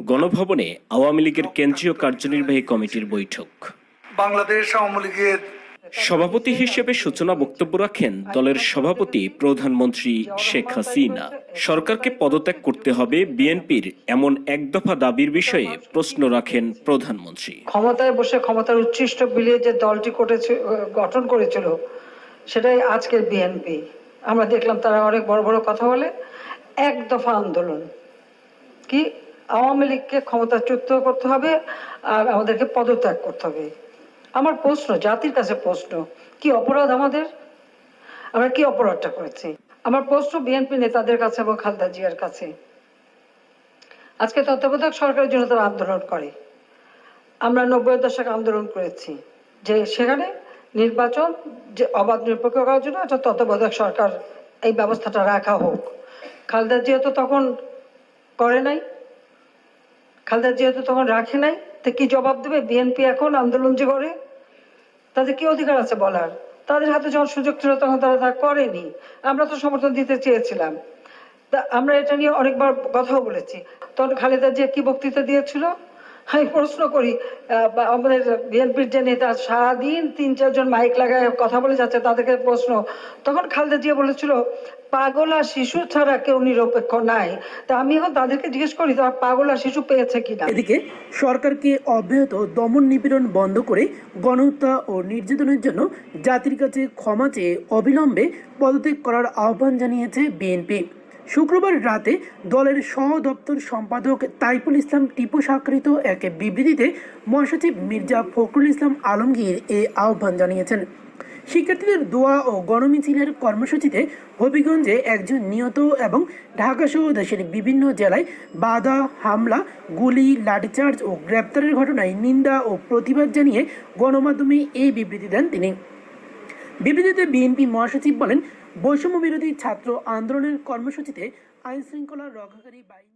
গণভবনে আওয়ামী লীগের কেন্দ্রীয় কার্যনির্বাহী কমিটির বৈঠক। বাংলাদেশ আওয়ামী লীগের সভাপতি হিসেবে সূচনা বক্তব্য রাখেন দলের সভাপতি প্রধানমন্ত্রী শেখ হাসিনা। সরকারকে পদত্যাগ করতে হবে বিএনপির এমন এক দফা দাবির বিষয়ে প্রশ্ন রাখেন প্রধানমন্ত্রী। ক্ষমতায় বসে ক্ষমতার উচ্ছিষ্ট বিলিয়ে যে দলটি করেছে গঠন করেছিল সেটাই আজকের বিএনপি। আমরা দেখলাম তারা অনেক বড় বড় কথা বলে এক দফা আন্দোলন। কি? আওয়ামী লীগকে ক্ষমতাচ্যুত করতে হবে আর আমাদেরকে পদত্যাগ করতে হবে। আমার প্রশ্ন, জাতির কাছে প্রশ্ন, কি অপরাধ আমাদের? আমরা কি অপরাধটা করেছি? আমার প্রশ্ন বিএনপি নেতাদের কাছে এবং খালেদা জিয়ার কাছে। আজকে তত্ত্বাবধায়ক সরকারের জন্য তারা আন্দোলন করে। আমরা নব্বই দশক আন্দোলন করেছি যে সেখানে নির্বাচন যে অবাধ নিরপেক্ষ করার জন্য একটা তত্ত্বাবধায়ক সরকার এই ব্যবস্থাটা রাখা হোক। খালেদা জিয়া তো তখন করে নাই। খালেদা জিয়া তো তখন রাখে নাই, তো কি জবাব দেবে? বিএনপি এখন আন্দোলন যে করে, তাদের কি অধিকার আছে বলার? তাদের হাতে যখন সুযোগ ছিল তখন তারা তা করেনি। আমরা তো সমর্থন দিতে চেয়েছিলাম। তা আমরা এটা নিয়ে অনেকবার কথাও বলেছি। তখন খালেদা জিয়া কি বক্তৃতা দিয়েছিল? আমি প্রশ্ন করি আমাদের বিএনপির যে নেতা সারাদিন তিন, চারজন মাইক লাগায় কথা বলে যাচ্ছে, তাদেরকে প্রশ্ন। তখন খালেদা জিয়া বলেছিল, পাগল শিশু ছাড়া কেউ নিরপেক্ষ নাই। তা আমি এখন তাদেরকে জিজ্ঞেস করি তারা পাগল শিশু পেয়েছে কিনা? এদিকে সরকারকে অব্যাহত দমন নিপীড়ন বন্ধ করে গণহত্যা ও নির্যাতনের জন্য জাতির কাছে ক্ষমা চেয়ে অবিলম্বে পদত্যাগ করার আহ্বান জানিয়েছে বিএনপি। শুক্রবার রাতে দলের সহ দপ্তর সম্পাদক তাইফুল ইসলাম টিপু স্বাক্ষরিত এক বিবৃতিতে মহাসচিব মির্জা ফখরুল ইসলাম আলমগীর এ আহ্বান জানিয়েছেন। শিক্ষার্থীদের দোয়া ও গণমিছিলের কর্মসূচিতে হবিগঞ্জে একজন নিহত এবং ঢাকাসহ দেশের বিভিন্ন জেলায় বাধা, হামলা, গুলি, লাঠিচার্জ ও গ্রেপ্তারের ঘটনায় নিন্দা ও প্রতিবাদ জানিয়ে গণমাধ্যমে এই বিবৃতি দেন তিনি। বিবৃতিতে বিএনপি মহাসচিব বলেন বৈষম্য বিরোধী ছাত্র আন্দোলনের কর্মসূচিতে আইনশৃঙ্খলা রক্ষাকারী বাহিনী